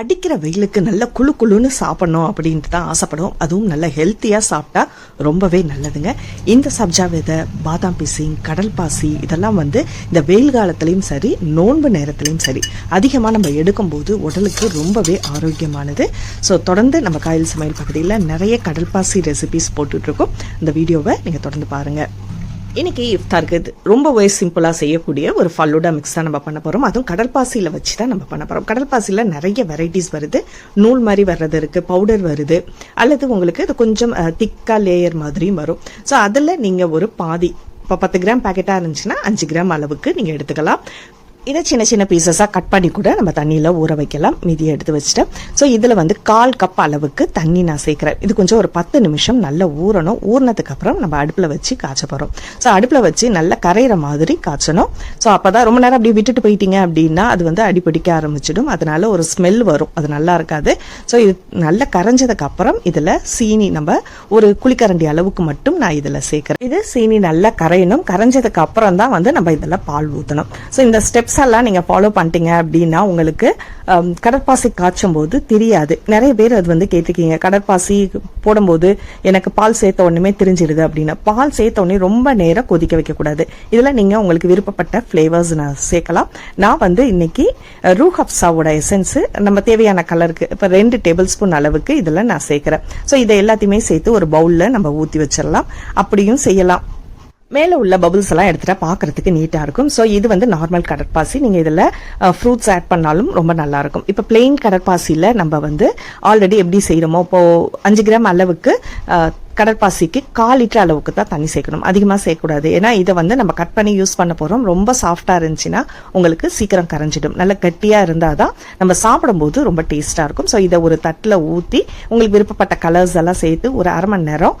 அடிக்கிற வெயிலுக்கு நல்ல குளு குளுன்னு சாப்பிடணும் அப்படின்ட்டு தான் ஆசைப்படுவோம். அதுவும் நல்ல ஹெல்த்தியாக சாப்பிட்டா ரொம்பவே நல்லதுங்க. இந்த சப்ஜா விதை பாதாம் பிசிங் கடல் பாசி இதெல்லாம் வந்து இந்த வெயில் காலத்துலேயும் சரி நோன்பு நேரத்துலையும் சரி அதிகமாக நம்ம எடுக்கும்போது உடலுக்கு ரொம்பவே ஆரோக்கியமானது. ஸோ தொடர்ந்து நம்ம காயல் சமையல் பகுதியில் நிறைய கடல் பாசி ரெசிபிஸ் போட்டுட்ருக்கோம் இந்த வீடியோவை நீங்கள் தொடர்ந்து பாருங்கள் இன்னைக்கு இஃப்தாருக்கு ரொம்பவே சிம்பிளாக செய்யக்கூடிய ஒரு ஃபல்லூடா மிக்ஸ் தான் நம்ம பண்ண போகிறோம் அதுவும் கடற்பாசியில் வச்சு தான் நம்ம பண்ண போகிறோம் கடற்பாசியில் நிறைய வெரைட்டிஸ் வருது. நூல் மாதிரி வர்றது இருக்குது பவுடர் வருது. அல்லது உங்களுக்கு இது கொஞ்சம் திக்காக லேயர் மாதிரியும் வரும். ஸோ அதில் நீங்கள் ஒரு பாதி இப்போ பத்து கிராம் பேக்கெட்டாக இருந்துச்சுன்னா அஞ்சு கிராம் அளவுக்கு நீங்கள் எடுத்துக்கலாம். இதை சின்ன சின்ன பீசஸாக கட் பண்ணி கூட நம்ம தண்ணியில் ஊற வைக்கலாம். மீதியை எடுத்து வச்சுட்டேன். ஸோ இதில் வந்து கால் கப் அளவுக்கு தண்ணி நான் சேர்க்குறேன். இது கொஞ்சம் ஒரு பத்து நிமிஷம் நல்லா ஊறணும். ஊறினதுக்கப்புறம் நம்ம அடுப்பில் வச்சு காய்ச்ச போகிறோம் ஸோ அடுப்பில் வச்சு நல்லா கரையிற மாதிரி காய்ச்சணும். ஸோ அப்போ தான் ரொம்ப நேரம் அப்படி விட்டுட்டு போயிட்டீங்க அப்படின்னா அது வந்து அடிப்பிடிக்க ஆரம்பிச்சிடும். அதனால ஒரு ஸ்மெல் வரும். அது நல்லா இருக்காது. ஸோ இது நல்லா கரைஞ்சதுக்கப்புறம் இதில் சீனி நம்ம ஒரு குளிக்கரண்டி அளவுக்கு மட்டும் நான் இதில் சேர்க்குறேன். இது சீனி நல்லா கரையணும். கரைஞ்சதுக்கு அப்புறம் தான் வந்து நம்ம இதில் பால் ஊற்றணும் ஸோ இந்த ஸ்டெப்ஸ் எல்லாம் நீங்கள் ஃபாலோ பண்ணிட்டீங்க அப்படின்னா உங்களுக்கு கடற்பாசி காய்ச்சும் போது தெரியாது. நிறைய பேர் அது வந்து கேட்டிருக்கீங்க. கடற்பாசி போடும்போது எனக்கு பால் சேர்த்த உடனே தெரிஞ்சிடுது அப்படின்னா. பால் சேர்த்த உடனே ரொம்ப நேரம் கொதிக்க வைக்கக்கூடாது. இதில் நீங்கள் உங்களுக்கு விருப்பப்பட்ட ஃப்ளேவர்ஸ் நான் சேர்க்கலாம். நான் வந்து இன்னைக்கு அஹ், ரூ எசன்ஸ் நம்ம தேவையான கலருக்கு இப்போ ரெண்டு டேபிள் ஸ்பூன் அளவுக்கு இதில் நான் சேர்க்குறேன். ஸோ இதை எல்லாத்தையுமே சேர்த்து ஒரு பவுலில் நம்ம ஊற்றி வச்சிடலாம். அப்படியும் செய்யலாம். மேலே உள்ள பபுள்ஸ் எல்லாம் எடுத்துட்டா பார்க்கறதுக்கு நீட்டாக இருக்கும். ஸோ இது வந்து நார்மல் கடற்பாசி. நீங்கள் இதில் ஃப்ரூட்ஸ் ஆட் பண்ணாலும் ரொம்ப நல்லா இருக்கும். இப்போ பிளெயின் கடற்பாசியில் நம்ம வந்து ஆல்ரெடி எப்படி செய்கிறோமோ இப்போ அஞ்சு கிராம் அளவுக்கு கடற்பாசிக்கு கால் லிட்டர் அளவுக்கு தான் தண்ணி சேர்க்கணும். அதிகமாக சேர்க்கக்கூடாது. ஏன்னா இதை வந்து நம்ம கட் பண்ணி யூஸ் பண்ண போகிறோம் ரொம்ப சாஃப்டாக இருந்துச்சுன்னா உங்களுக்கு சீக்கிரம் கரைஞ்சிடும். நல்ல கட்டியாக இருந்தால் தான் நம்ம சாப்பிடும்போது ரொம்ப டேஸ்ட்டாக இருக்கும். ஸோ இதை ஒரு தட்டில் ஊற்றி உங்களுக்கு விருப்பப்பட்ட கலர்ஸ் எல்லாம் சேர்த்து ஒரு அரை மணி நேரம்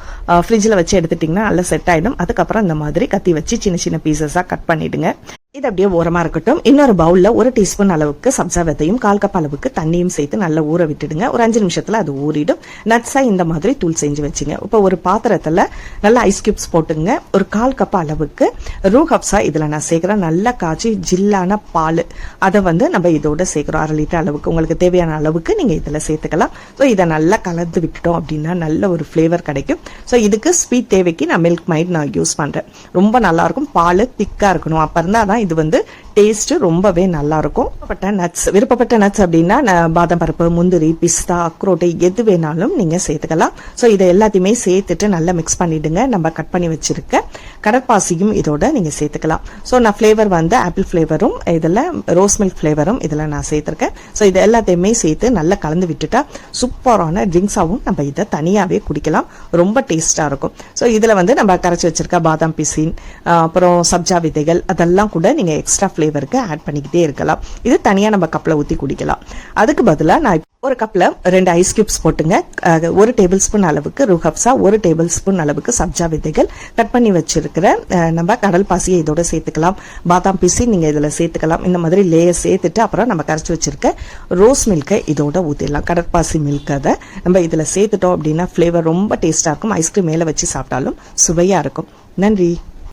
ஃப்ரிட்ஜில் வச்சு எடுத்துட்டிங்கன்னா நல்லா செட் ஆகிடும் அதுக்கப்புறம் இந்த மாதிரி கத்தி வச்சு சின்ன சின்ன பீசஸாக கட் பண்ணிவிடுங்க இது அப்படியே ஓரமாக இருக்கட்டும். இன்னொரு பவுலில் ஒரு டீஸ்பூன் அளவுக்கு சப்ஜா விதையும் கால் கப் அளவுக்கு தண்ணியும் சேர்த்து நல்லா ஊற விட்டுடுங்க. ஒரு அஞ்சு நிமிஷத்தில் அது ஊறிடும். நட்ஸாக இந்த மாதிரி தூள் செஞ்சு வச்சுங்க. இப்போ ஒரு பாத்திரத்தில் நல்லா ஐஸ் கியூப்ஸ் போட்டுங்க. ஒரு கால் கப் அளவுக்கு ரூ ஹப்ஸா இதில் நான் சேர்க்குறேன். நல்லா காய்ச்சி ஜில்லான பால். அதை வந்து நம்ம இதோட சேர்க்குறோம். அரை லிட்டர் அளவுக்கு. உங்களுக்கு தேவையான அளவுக்கு நீங்கள் இதில் சேர்த்துக்கலாம். ஸோ இதை நல்லா கலந்து விட்டுட்டோம் அப்படின்னா நல்ல ஒரு ஃப்ளேவர் கிடைக்கும். ஸோ இதுக்கு ஸ்வீட் தேவைக்கு நான் மில்க் மைட் நான் யூஸ் பண்ணுறேன் ரொம்ப நல்லாயிருக்கும் பால் திக்காக இருக்கணும். அப்போ இருந்தால் தான் இது வந்து டேஸ்ட்டு ரொம்பவே நல்லாயிருக்கும் விருப்பப்பட்ட நட்ஸ் விருப்பப்பட்ட நட்ஸ் அப்படின்னா பாதாம் பருப்பு முந்திரி பிஸ்தா அக்ரோட்டை எது வேணாலும் நீங்கள் சேர்த்துக்கலாம். ஸோ இதை எல்லாத்தையுமே சேர்த்துட்டு நல்லா மிக்ஸ் பண்ணிவிடுங்க நம்ம கட் பண்ணி வச்சுருக்க கடற்பாசியும் இதோட நீங்கள் சேர்த்துக்கலாம். ஸோ நான் ஃப்ளேவர் வந்து ஆப்பிள் ஃப்ளேவரும் இதில் ரோஸ் மில்க் ஃப்ளேவரும் இதில் நான் சேர்த்துருக்கேன். ஸோ இது எல்லாத்தையுமே சேர்த்து நல்லா கலந்து விட்டுட்டா சூப்பரான ட்ரிங்க்ஸாகவும் நம்ம இதை தனியாகவே குடிக்கலாம். ரொம்ப டேஸ்ட்டாக இருக்கும். ஸோ இதில் வந்து நம்ம கரைச்சி வச்சிருக்க பாதாம் பிசின் அப்புறம் சப்ஜா விதைகள் அதெல்லாம் கூட நீங்கள் எக்ஸ்ட்ரா ஃப்ளேவருக்கு ஆட் பண்ணிக்கிட்டே இருக்கலாம். இது தனியாக நம்ம கப்பில் ஊற்றி குடிக்கலாம். அதுக்கு பதிலாக நான் ஒரு கப்பில் ரெண்டு ஐஸ் கியூப்ஸ் போட்டுங்க. ஒரு டேபிள் ஸ்பூன் அளவுக்கு ருஹப்ஸா ஒரு டேபிள் ஸ்பூன் அளவுக்கு சப்ஜா விதைகள் கட் பண்ணி வச்சிருக்கிற நம்ம கடல் பாசியை இதோட சேர்த்துக்கலாம். பாதாம் பீசி நீங்கள் இதில் சேர்த்துக்கலாம். இந்த மாதிரி லேயர் சேர்த்துட்டு அப்புறம் நம்ம கரைச்சி வச்சிருக்க ரோஸ் மில்கை இதோட ஊற்றிடலாம் கடற்பாசி மில்க் அதை நம்ம இதில் சேர்த்துட்டோம் அப்படின்னா ஃப்ளேவர் ரொம்ப டேஸ்ட்டாக இருக்கும். ஐஸ்கிரீம் மேலே வச்சு சாப்பிட்டாலும் சுவையாக இருக்கும். நன்றி.